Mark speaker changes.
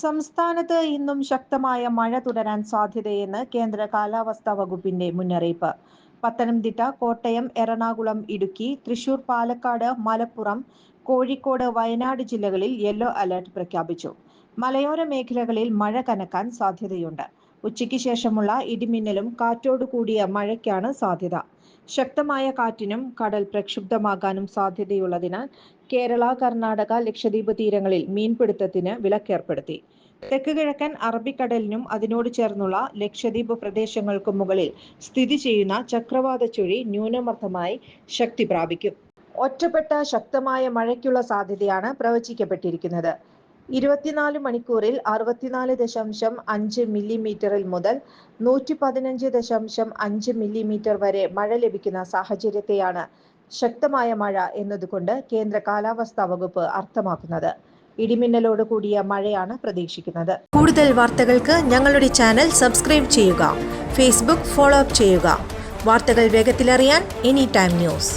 Speaker 1: സംസ്ഥാനത്ത് ഇന്നും ശക്തമായ മഴ തുടരാൻ സാധ്യതയെന്ന് കേന്ദ്ര കാലാവസ്ഥാ വകുപ്പിന്റെ മുന്നറിയിപ്പ്. പത്തനംതിട്ട കോട്ടയം എറണാകുളം ഇടുക്കി തൃശൂർ പാലക്കാട് മലപ്പുറം കോഴിക്കോട് വയനാട് ജില്ലകളിൽ യെല്ലോ അലർട്ട് പ്രഖ്യാപിച്ചു. മലയോര മേഖലകളിൽ മഴ കനക്കാൻ സാധ്യതയുണ്ട്. ഉച്ചയ്ക്ക് ശേഷമുള്ള ഇടിമിന്നലും കാറ്റോടു കൂടിയ മഴയ്ക്കാണ് സാധ്യത. ശക്തമായ കാറ്റിനും കടൽ പ്രക്ഷുബ്ധമാകാനും സാധ്യതയുള്ളതിനാൽ കേരള കർണാടക ലക്ഷദ്വീപ് തീരങ്ങളിൽ മീൻപിടുത്തത്തിന് വിലക്കേർപ്പെടുത്തി. തെക്ക് കിഴക്കൻ അറബിക്കടലിനും അതിനോട് ചേർന്നുള്ള ലക്ഷദ്വീപ് പ്രദേശങ്ങൾക്കും മുകളിൽ സ്ഥിതി ചെയ്യുന്ന ചക്രവാത ചുഴി ന്യൂനമർദ്ദമായി ശക്തി പ്രാപിക്കും. ഒറ്റപ്പെട്ട ശക്തമായ മഴയ്ക്കുള്ള സാധ്യതയാണ് പ്രവചിക്കപ്പെട്ടിരിക്കുന്നത്. ഇരുപത്തിനാല് മണിക്കൂറിൽ അറുപത്തിനാല് ദശാംശം അഞ്ച് മില്ലിമീറ്ററിൽ മുതൽ നൂറ്റി പതിനഞ്ച് ദശാംശം അഞ്ച് മില്ലിമീറ്റർ വരെ മഴ ലഭിക്കുന്ന സാഹചര്യത്തെയാണ് ശക്തമായ മഴ എന്നതുകൊണ്ട് കേന്ദ്ര കാലാവസ്ഥാ വകുപ്പ് അർത്ഥമാക്കുന്നത്. ഇടിമിന്നലോട് കൂടിയ മഴയാണ് പ്രതീക്ഷിക്കുന്നത്.
Speaker 2: കൂടുതൽ വാർത്തകൾക്ക് ഞങ്ങളുടെ ചാനൽ സബ്സ്ക്രൈബ് ചെയ്യുക ഫേസ്ബുക്ക് ഫോളോ അപ്പ് ചെയ്യുക. വാർത്തകൾ വേഗത്തിലറിയാൻ എനി ടൈം ന്യൂസ്.